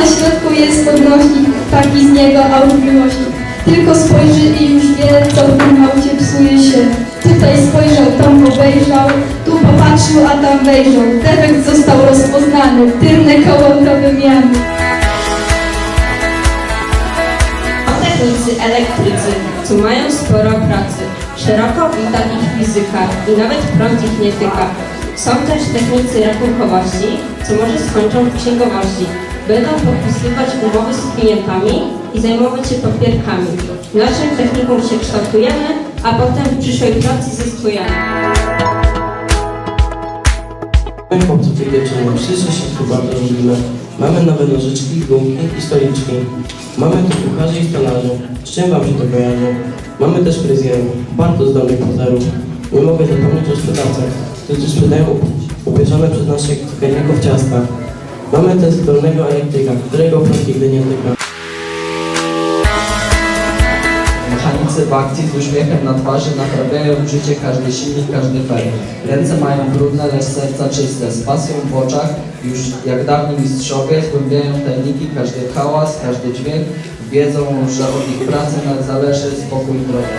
na środku jest odnośnik, taki z niego aut miłości. Tylko spojrzy i już wie, co w tym aucie psuje się. Tutaj spojrzał, tam obejrzał, tu popatrzył, a tam wejrzał. Defekt został rozpoznany, tylne koło do wymiany. Technicy, elektrycy, co mają sporo pracy. Szeroko wita ich fizyka i nawet prąd ich nie tyka. Są też technicy rachunkowości, co może skończą w księgowości. Będą podpisywać umowy z klientami i zajmować się papierkami. Naszym technikum się kształtujemy, a potem w przyszłej pracy zyskujemy. My chłopców i dziewczyny, wszyscy się tu bardzo lubimy. Mamy nowe nożyczki, gumki i stoliczki. Mamy tu kucharzy i stolarzy. Z czym wam się to kojarzy? Mamy też fryzjerów, bardzo zdolnych pozerów. Nie mogę zapomnieć o sprzedawcach, którzy sprzedają upieczone przez naszych cukierników ciasta. Mamy też zdolnego elektryka, którego prąd nigdy nie tyka. Mechanicy w akcji z uśmiechem na twarzy naprawiają życie każdy silnik, każdy fer. Ręce mają brudne, lecz serca czyste. Z pasją w oczach, już jak dawni mistrzowie, zgłębiają tajniki, każdy hałas, każdy dźwięk. Wiedzą, że od ich pracy nad zależy spokój zdrowia.